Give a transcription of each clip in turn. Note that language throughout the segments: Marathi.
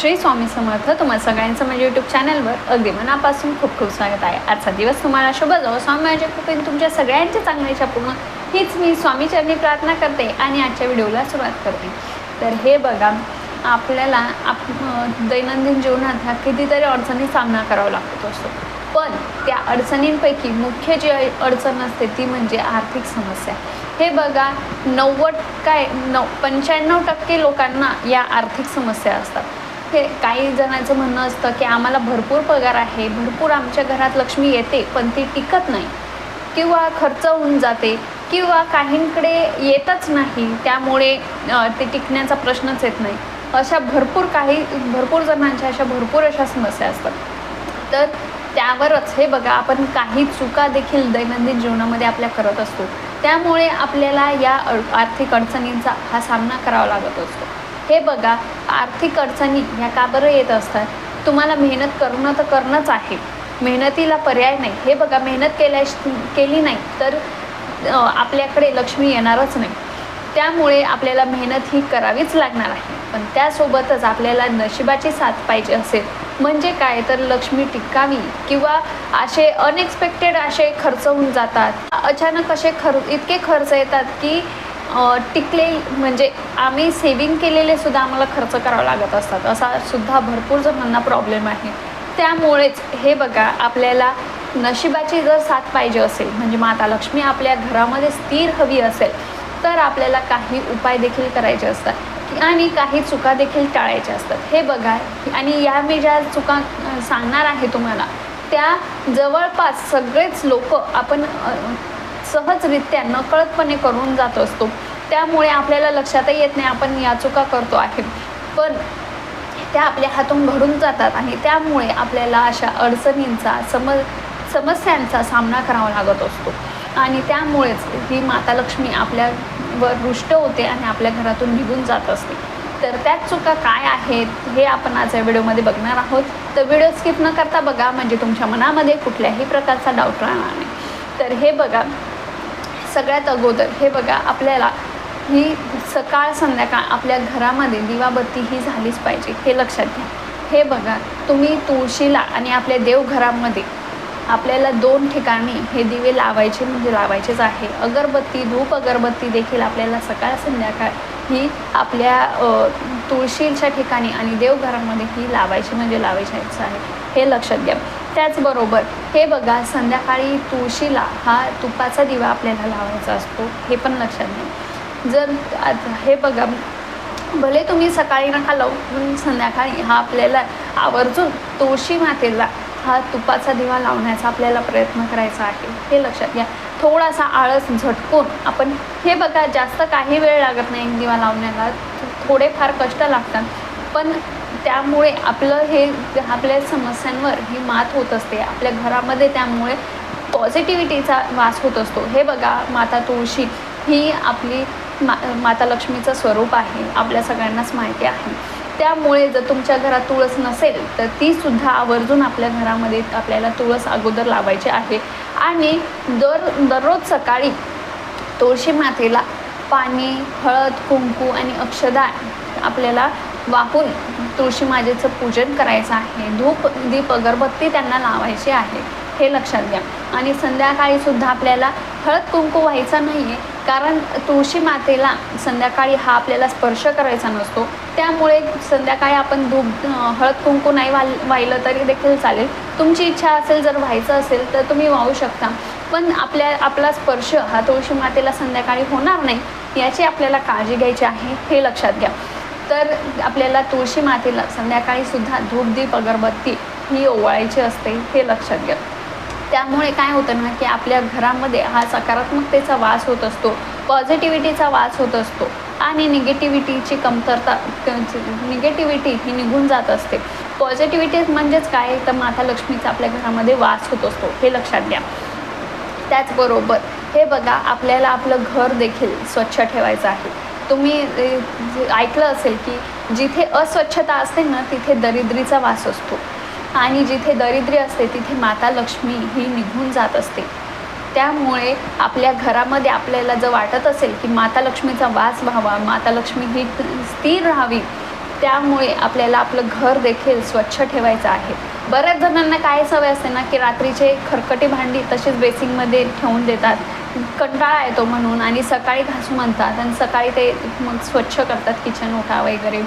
श्री स्वामी समर्थ तुम्हाला सगळ्यांचं माझ्या यूट्यूब चॅनलवर अगदी मनापासून खूप खूप स्वागत आहे. आजचा दिवस तुम्हाला शुभ जाऊ स्वामी माझ्या कृपेने तुमच्या सगळ्यांच्या चांगल्याच्या पूर्ण हीच मी स्वामीचरणी प्रार्थना करते आणि आजच्या व्हिडिओला सुरुवात करते. तर हे बघा आपल्याला आप दैनंदिन जीवनात हा कितीतरी अडचणी सामना करावा लागत असतो. पण त्या अडचणींपैकी मुख्य जी अडचण असते ती म्हणजे आर्थिक समस्या. हे बघा नव्वद काय नऊ पंच्याण्णव टक्के लोकांना या आर्थिक समस्या असतात. हे काही जणांचं म्हणणं असतं की आम्हाला भरपूर पगार आहे भरपूर आमच्या घरात लक्ष्मी येते पण ती टिकत नाही. किंवा खर्च होऊन जाते किंवा काहींकडे येतच नाही त्यामुळे ते टिकण्याचा प्रश्नच येत नाही. अशा भरपूर काही भरपूर जणांच्या अशा भरपूर अशा समस्या असतात. तर त्यावरच हे बघा आपण काही चुका देखील दैनंदिन जीवनामध्ये आपल्या करत असतो. त्यामुळे आपल्याला या आर्थिक अडचणींचा हा सामना करावा लागत असतो. हे बघा आर्थिक अडचणी ह्या का बरं येत असतात? तुम्हाला मेहनत करणं तर करणंच आहे. मेहनतीला पर्याय नाही. हे बघा मेहनत केल्या केली नाही तर आपल्याकडे लक्ष्मी येणारच नाही. त्यामुळे आपल्याला मेहनत ही करावीच लागणार आहे. पण त्यासोबतच आपल्याला नशिबाची साथ पाहिजे असेल. म्हणजे काय? तर लक्ष्मी टिकावी किंवा असे अनएक्सपेक्टेड असे खर्च होऊन जातात. अचानक असे खर इतके खर्च येतात की टिकले म्हणजे आम्ही सेविंग केलेले सुद्धा आम्हाला खर्च करावा लागत असतात. असा सुद्धा भरपूर जणांना प्रॉब्लेम आहे. त्यामुळेच हे बघा आपल्याला नशिबाची जर साथ पाहिजे असेल म्हणजे माता लक्ष्मी आपल्या घरामध्ये स्थिर हवी असेल तर आपल्याला काही उपाय देखील करायचे असतात. आणि काही चुका देखील टाळायच्या असतात. हे बघा आणि या मी ज्या चुका सांगणार आहे तुम्हाला त्या जवळपास सगळेच लोक आपण सहजरित्या नकळतपणे करून जात असतो. त्यामुळे आपल्याला लक्षातही येत नाही आपण या चुका करतो आहे. पण त्या आपल्या हातून घडून जातात आणि त्यामुळे आपल्याला अशा अडचणींचा सम समस्यांचा सामना करावा लागत असतो. आणि त्यामुळेच ही माता लक्ष्मी आपल्यावर रुष्ट होते आणि आपल्या घरातून निघून जात असते. तर त्याच चुका काय आहेत हे आपण आज या व्हिडिओमध्ये बघणार आहोत. तर व्हिडिओ स्किप न करता बघा म्हणजे तुमच्या मनामध्ये कुठल्याही प्रकारचा डाऊट राहणार नाही. तर हे बघा सगळ्यात अगोदर हे बघा आपल्याला ही सकाळ संध्याकाळ आपल्या घरामध्ये दिवाबत्ती ही झालीच पाहिजे हे लक्षात घ्या. हे बघा तुम्ही तुळशीला आणि आपल्या देवघरामध्ये आपल्याला दोन ठिकाणी हे दिवे लावायचे म्हणजे लावायचेच आहे. अगरबत्ती धूप अगरबत्ती देखील आपल्याला सकाळ संध्याकाळ ही आपल्या तुळशीच्या ठिकाणी आणि देवघरामध्ये ही लावायची म्हणजे लावायचीच आहे. हे लक्षात घ्या. त्याचबरोबर हे बघा संध्याकाळी तुळशीला हा तुपाचा दिवा आपल्याला लावायचा असतो हे पण लक्षात घ्या. जर आता हे बघा भले तुम्ही सकाळी नका लावू पण संध्याकाळी हा आपल्याला आवर्जून तुळशी मातेला हा तुपाचा दिवा लावण्याचा आपल्याला प्रयत्न करायचा आहे हे लक्षात घ्या. थोडासा आळस झटकून आपण हे बघा जास्त काही वेळ लागत नाही दिवा लावण्याला थोडेफार कष्ट लागतात. पण त्यामुळे आपलं हे आपल्या समस्यांवर ही मात होत असते. आपल्या घरामध्ये त्यामुळे पॉझिटिव्हिटीचा वास होत असतो. हे बघा माता तुळशी ही आपली मा माता लक्ष्मीचं स्वरूप आहे. आपल्या सगळ्यांनाच माहिती आहे. त्यामुळे जर तुमच्या घरात तुळस नसेल तर तीसुद्धा आवर्जून आपल्या घरामध्ये आपल्याला तुळस अगोदर लावायची आहे. आणि दर दररोज सकाळी तुळशी मातेला पाणी हळद कुंकू आणि अक्षदा आपल्याला वाहून तुळशी मातेचं पूजन करायचं आहे. धूप दीप अगरबत्ती त्यांना लावायची आहे. हे लक्षात घ्या. आणि संध्याकाळी सुद्धा आपल्याला हळद कुंकू व्हायचा नाही आहे कारण तुळशी मातेला संध्याकाळी हा आपल्याला स्पर्श करायचा नसतो. त्यामुळे संध्याकाळी आपण धूप हळद कुंकू नाही वाल वाहिलं तरी देखील चालेल. तुमची इच्छा असेल जर व्हायचं असेल तर तुम्ही वाहू शकता. पण आपल्या आपला स्पर्श हा तुळशी मातेला संध्याकाळी होणार नाही याची आपल्याला काळजी घ्यायची आहे हे लक्षात घ्या. तर आपल्याला तुळशी मातेला संध्याकाळी सुद्धा धूपदीप अगरबत्ती ही ओवाळायची असते हे लक्षात घ्या. त्यामुळे काय होतं ना की आपल्या घरामध्ये हा सकारात्मकतेचा वास होत असतो पॉझिटिव्हिटीचा वास होत असतो आणि निगेटिव्हिटीची कमतरता निगेटिव्हिटी ही निघून जात असते. पॉझिटिव्हिटी म्हणजेच काय? तर माता लक्ष्मीचा आपल्या घरामध्ये वास होत असतो हे लक्षात घ्या. त्याचबरोबर हे बघा आपल्याला आपलं घर देखील स्वच्छ ठेवायचं आहे. तुम्ही ऐकलं असेल की जिथे अस्वच्छता असते ना तिथे दरिद्रीचा वास असतो. आणि जिथे दरिद्री असते तिथे माता लक्ष्मी ही निघून जात असते. त्यामुळे आपल्या घरामध्ये आपल्याला जर वाटत असेल की माता लक्ष्मीचा वास व्हावा माता लक्ष्मी ही स्थिर राहावी त्यामुळे आपल्याला आपलं घर देखील स्वच्छ ठेवायचं आहे. बऱ्याच जणांना काय सवय असते ना की रात्रीचे खरकटी भांडी तशीच बेसिंगमध्ये ठेवून देतात. कंटाळा येतो म्हणून आणि सकाळी घासू म्हणतात आणि सकाळी ते मग स्वच्छ करतात किचन ओटा वगैरे.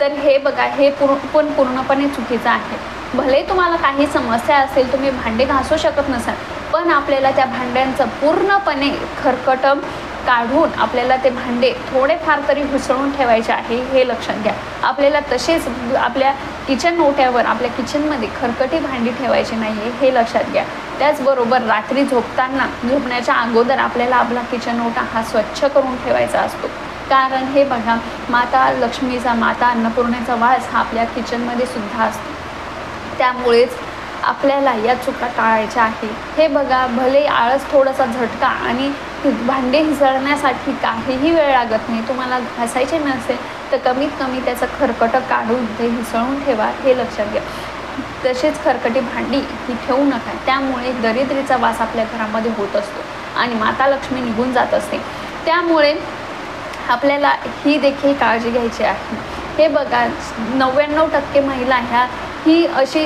तर हे बघा हे पूर्ण पण पूर्णपणे चुकीचं आहे. भले तुम्हाला काही समस्या असेल तुम्ही भांडे घासू शकत नसाल पण आपल्याला त्या भांड्यांचं पूर्णपणे खरकटम काढून आपल्याला ते भांडे थोडेफार तरी घुसळून ठेवायचे आहे हे लक्षात घ्या. आपल्याला तसेच आपल्या किचन ओट्यावर आपल्या किचनमध्ये खरकटी भांडी ठेवायची नाही आहे हे लक्षात घ्या. त्याचबरोबर रात्री झोपताना झोपण्याच्या अगोदर आपल्याला आपला किचन ओटा हा स्वच्छ करून ठेवायचा असतो. कारण हे बघा माता लक्ष्मीचा माता अन्नपूर्णेचा वास हा आपल्या किचनमध्ये सुद्धा असतो. त्यामुळेच आपल्याला या चुका टाळायच्या आहे हे बघा भले आळस थोडासा झटका आणि भांडे हिसळण्यासाठी काहीही वेळ लागत नाही तुम्हाला घासायचे नसेल तर कमीत कमी त्याचं खरकटं काढून ते हिसळून ठेवा हे लक्षात घ्या. तसेच खरकटी भांडी ही ठेवू नका त्यामुळे दरिद्रीचा वास आपल्या घरामध्ये होत असतो आणि माता लक्ष्मी निघून जात असते. त्यामुळे आपल्याला ही देखील काळजी घ्यायची आहे. हे बघा नव्याण्णव टक्के महिला ह्या ही अशी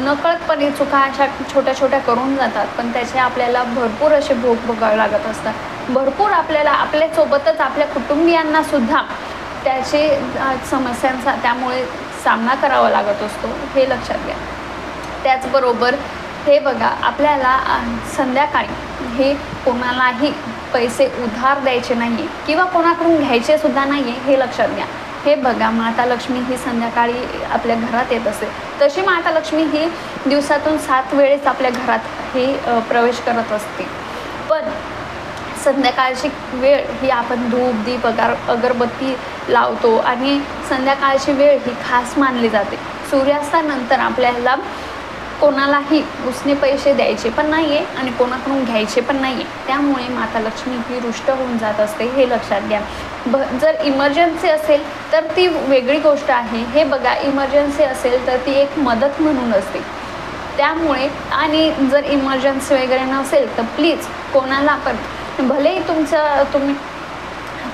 नकळतपणे चुका अशा छोट्या छोट्या करून जातात पण त्याचे आपल्याला भरपूर असे भोग भोगावे लागत असतात. भरपूर आपल्याला आपल्यासोबतच आपल्या कुटुंबियांना सुद्धा त्याचे समस्यांचा त्यामुळे सामना करावा लागत असतो हे लक्षात घ्या. त्याचबरोबर हे बघा आपल्याला संध्याकाळी हे कोणालाही पैसे उधार द्यायचे नाही किंवा कोणाकडून घ्यायचे सुद्धा नाही आहे हे लक्षात घ्या. हे बघा माता लक्ष्मी ही संध्याकाळी आपल्या घरात येत असे. तशी माता लक्ष्मी ही दिवसातून सात वेळेस आपल्या घरात ही प्रवेश करत असते. पण संध्याकाळची वेळ ही आपण धूप दीप अगार अगरबत्ती लावतो आणि संध्याकाळची वेळ ही खास मानली जाते. सूर्यास्तानंतर आपल्याला कोणालाही उसने पैसे द्यायचे पण नाही आहे आणि कोणाकडून घ्यायचे पण नाही आहे त्यामुळे माता लक्ष्मी ही रुष्ट होऊन जात असते हे लक्षात घ्या. ब जर इमर्जन्सी असेल तर ती वेगळी गोष्ट आहे. हे बघा इमर्जन्सी असेल तर ती एक मदत म्हणून असते. त्यामुळे आणि जर इमर्जन्सी वगैरे नसेल तर प्लीज कोणाला पण भलेही तुमचं तुम्ही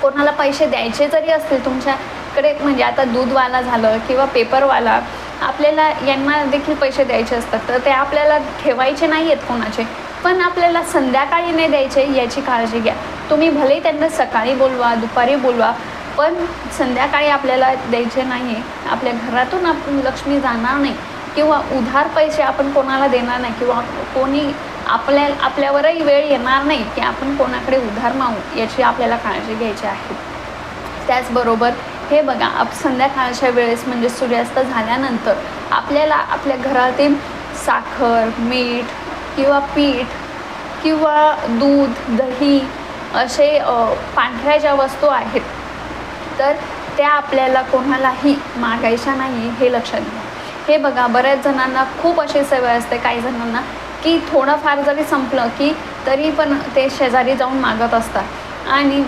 कोणाला पैसे द्यायचे जरी असतील तुमच्याकडे म्हणजे आता दूधवाला झालं किंवा पेपरवाला आपल्याला यांना देखील पैसे द्यायचे असतात. तर ते आपल्याला ठेवायचे नाही आहेत कोणाचे. पण आपल्याला संध्याकाळी नाही द्यायचे याची काळजी घ्या. तुम्ही भले त्यांना सकाळी बोलवा दुपारी बोलवा पण संध्याकाळी आपल्याला द्यायचे नाही. आपल्या घरातून आपण लक्ष्मी जाणार नाही. किंवा उधार पैसे आपण कोणाला देणार नाही. किंवा कोणी आपल्या आपल्यावरही वेळ येणार नाही की आपण कोणाकडे उधार मागू याची आपल्याला काळजी घ्यायची आहे. त्याचबरोबर हे बघा आप संध्याकाळच्या वेळेस म्हणजे सूर्यास्त झाल्यानंतर आपल्याला आपल्या घरातील साखर मीठ किंवा पीठ किंवा दूध दही असे पांढऱ्या ज्या वस्तू आहेत तर त्या आपल्याला कोणालाही मागायच्या नाही हे लक्षात घ्या. हे बघा बऱ्याच जणांना खूप अशी सवय असते काही जणांना की थोडंफार जरी संपलं की तरी पण ते शेजारी जाऊन मागत असतात. आणि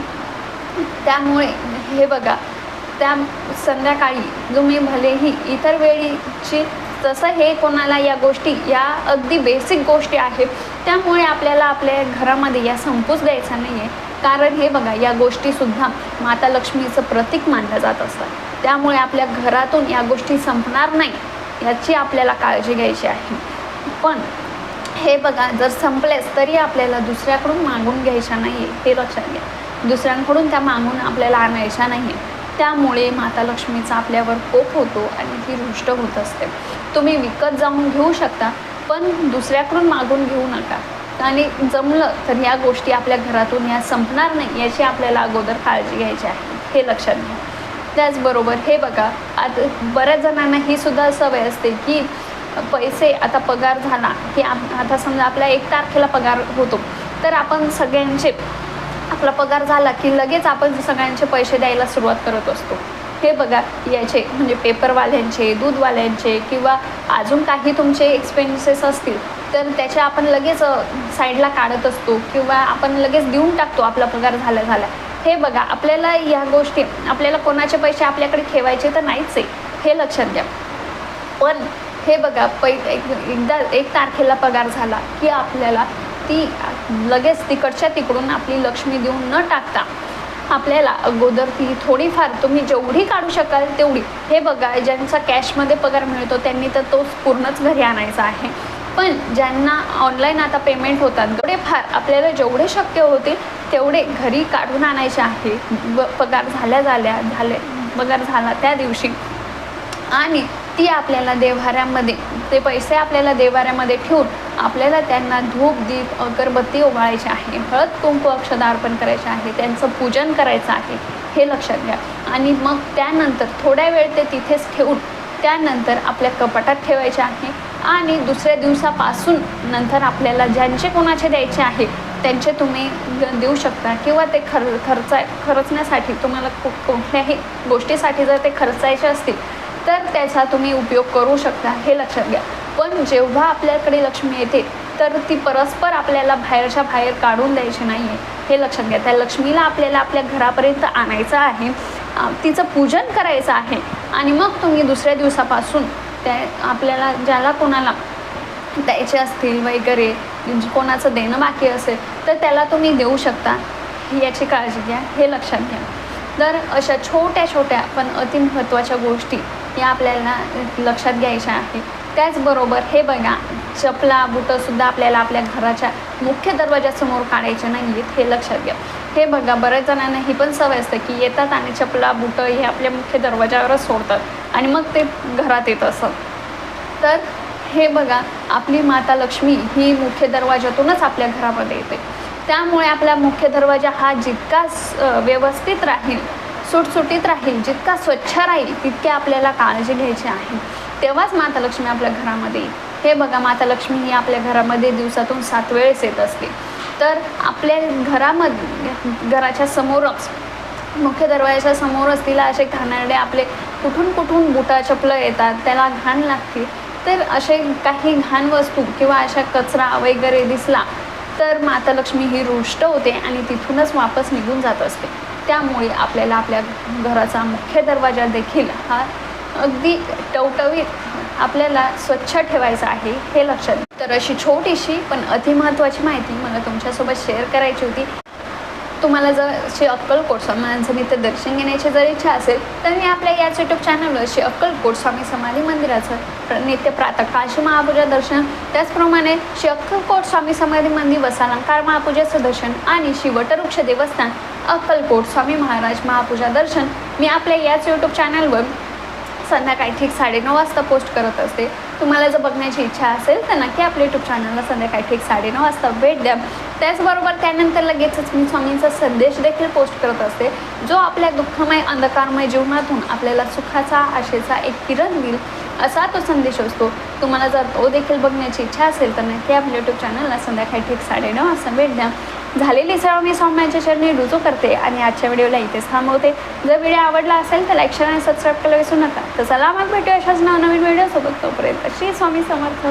त्यामुळे हे बघा त्या संध्याकाळी तुम्ही भलेही इतर वेळीची तसं हे कोणाला या गोष्टी या अगदी बेसिक गोष्टी आहेत त्यामुळे आपल्याला आपल्या घरामध्ये या संपूच द्यायचा नाही आहे कारण हे बघा या गोष्टीसुद्धा माता लक्ष्मीचं प्रतीक मानल्या जात असतात. त्यामुळे आपल्या घरातून या गोष्टी संपणार नाही याची आपल्याला काळजी घ्यायची आहे. पण हे बघा जर संपलेच तरी आपल्याला दुसऱ्याकडून मागून घ्यायच्या नाही आहे हे लक्षात घ्या. दुसऱ्यांकडून त्या मागून आपल्याला आणायच्या नाही आहे त्यामुळे माता लक्ष्मीचा आपल्यावर कोप होतो आणि ती रुष्ट होत असते. तुम्ही विकत जाऊन घेऊ शकता पण दुसऱ्याकडून मागून घेऊ नका. आणि जमलं तर या गोष्टी आपल्या घरातून या संपणार नाही याची आपल्याला अगोदर काळजी घ्यायची आहे. हे लक्षात घ्या. त्याचबरोबर हे बघा आता बऱ्याच जणांना ही सुद्धा सवय असते की पैसे आता पगार झाला की आता समजा आपल्या एक तारखेला पगार होतो तर आपण सगळ्यांचे आपला पगार झाला की लगेच आपण सगळ्यांचे पैसे द्यायला सुरुवात करत असतो. हे बघा याचे म्हणजे पेपरवाल्यांचे दूधवाल्यांचे किंवा अजून काही तुमचे एक्सपेन्सेस असतील तर त्याचे आपण लगेच साईडला काढत असतो किंवा आपण लगेच देऊन टाकतो आपला पगार झाला झाला. हे बघा आपल्याला या गोष्टी आपल्याला कोणाचे पैसे आपल्याकडे ठेवायचे तर नाहीच आहे हे लक्षात द्या पण हे बघा पै एकदा एक तारखेला पगार झाला की आपल्याला ती लगेच तिकडच्या तिकडून आपली लक्ष्मी देऊन न टाकता आपल्याला अगोदर ती थोडीफार तुम्ही जेवढी काढू शकाल तेवढी. हे बघा ज्यांचा कॅशमध्ये पगार मिळतो त्यांनी तर तो पूर्णच घरी आणायचा आहे. पण ज्यांना ऑनलाईन आता पेमेंट होतात थोडेफार आपल्याला जेवढे शक्य होतील तेवढे घरी काढून आणायचे आहे. ब पगार झाल्या झाल्या झाले पगार झाला त्या दिवशी. आणि ती आपल्याला देव्हाऱ्यामध्ये ते पैसे आपल्याला देव्हाऱ्यामध्ये ठेवून आपल्याला त्यांना धूप दीप अगरबत्ती ओवाळायची आहे हळद कुंकू अक्षदा अर्पण करायचे आहे त्यांचं पूजन करायचं आहे हे लक्षात घ्या. आणि मग त्यानंतर थोड्या वेळ ते तिथेच ठेवून त्यानंतर आपल्या कपाटात ठेवायचे आहे. आणि दुसऱ्या दिवसापासून नंतर आपल्याला ज्यांचे कोणाचे द्यायचे आहे त्यांचे तुम्ही देऊ शकता. किंवा ते खर खर्चा खर्चण्यासाठी तुम्हाला कुठल्याही गोष्टीसाठी जर ते खर्चायचे असतील तर त्याचा तुम्ही उपयोग करू शकता हे लक्षात घ्या. पण जेव्हा आपल्याकडे लक्ष्मी येते तर ती परस्पर आपल्याला बाहेरच्या बाहेर काढून द्यायची नाही आहे हे लक्षात घ्या. त्या लक्ष्मीला आपल्याला आपल्या घरापर्यंत आणायचं आहे. तिचं पूजन करायचं आहे. आणि मग तुम्ही दुसऱ्या दिवसापासून त्या आपल्याला ज्याला कोणाला द्यायचे असतील वगैरे कोणाचं देणं बाकी असेल तर त्याला तुम्ही देऊ शकता. याची काळजी घ्या. हे लक्षात घ्या. तर अशा छोट्या छोट्या पण अति महत्त्वाच्या गोष्टी या आपल्याला लक्षात घ्यायच्या आहेत. त्याचबरोबर हे बघा चपला बुटंसुद्धा आपल्याला आपल्या घराच्या मुख्य दरवाजासमोर काढायचे नाही आहेत हे लक्षात घ्या. हे बघा बऱ्याच जणांना ही पण सवय असते की येतात आणि चपला बुटं हे आपल्या मुख्य दरवाजावरच सोडतात आणि मग ते घरात येत असत तर हे बघा आपली माता लक्ष्मी ही मुख्य दरवाजातूनच आपल्या घरामध्ये येते. त्यामुळे आपला मुख्य दरवाजा हा जितका स- व्यवस्थित राहील सुटसुटीत राहील जितका स्वच्छ राहील तितके आपल्याला काळजी घ्यायची आहे. तेव्हाच माता लक्ष्मी आपल्या घरामध्ये येईल. हे बघा माता लक्ष्मी ही आपल्या घरामध्ये दिवसातून सात वेळेस येत असते. तर आपल्या घरामध्ये घराच्या समोरच मुख्य दरवाजाच्या समोरच तिला असे घाणेरडे आपले कुठून कुठून बुटा चपलं येतात त्याला घाण लागते. तर असे काही घाण वस्तू किंवा अशा कचरा वगैरे दिसला तर माता लक्ष्मी ही रुष्ट होते आणि तिथूनच वापस निघून जात असते. त्यामुळे आपल्याला आपल्या घराचा मुख्य दरवाजा देखील हा अगदी टवटवीत आपल्याला स्वच्छ ठेवायचं आहे हे लक्षात. तर अशी छोटीशी पण अतिमहत्त्वाची माहिती मला तुमच्यासोबत शेअर करायची होती. तुम्हाला जर श्री अक्कलकोट स्वामींचं नित्य दर्शन घेण्याची जर इच्छा असेल तर मी आपल्या याच यूट्यूब चॅनलवर श्री अक्कलकोट स्वामी समाधी मंदिराचं प्र- नित्य प्रातः काशी महापूजा दर्शन त्याचप्रमाणे श्री अक्कलकोट स्वामी समाधी मंदिर वसालंकार महापूजेचं दर्शन आणि श्री वटवृक्ष देवस्थान अक्कलकोट स्वामी महाराज महापूजा दर्शन मी आपल्या याच यूट्यूब चॅनलवर संध्याकाळी ठीक साडेनऊ वाजता पोस्ट करत असते. तुम्हाला जर बघण्याची इच्छा असेल तर नक्की आपल्या यूट्यूब चॅनलला संध्याकाळी ठीक साडेनऊ वाजता भेट द्या. त्याचबरोबर त्यानंतर लगेचच मी स्वामींचा संदेश देखील पोस्ट करत असते. जो आपल्या दुःखमय अंधकारमय जीवनातून आपल्याला सुखाचा आशेचा एक किरण देईल. असा तो संदेश असतो. तुम्हाला जर तो देखील बघण्याची इच्छा असेल तर नक्की आपल्या यूट्यूब चॅनलला संध्याकाळी ठीक साडेनऊ असं भेट द्या. झालेली सर्व मी सौम्याच्या चरणी रुजू करते आणि आजच्या व्हिडिओला इथेच थांबवते. जर व्हिडिओ आवडला असेल तर लाईक शेअर आणि सबस्क्राईब करायला विसरू नका. तर चला मग भेटूया अशाच नवनवीन व्हिडिओसोबत. तोपर्यंत श्री स्वामी समर्थ.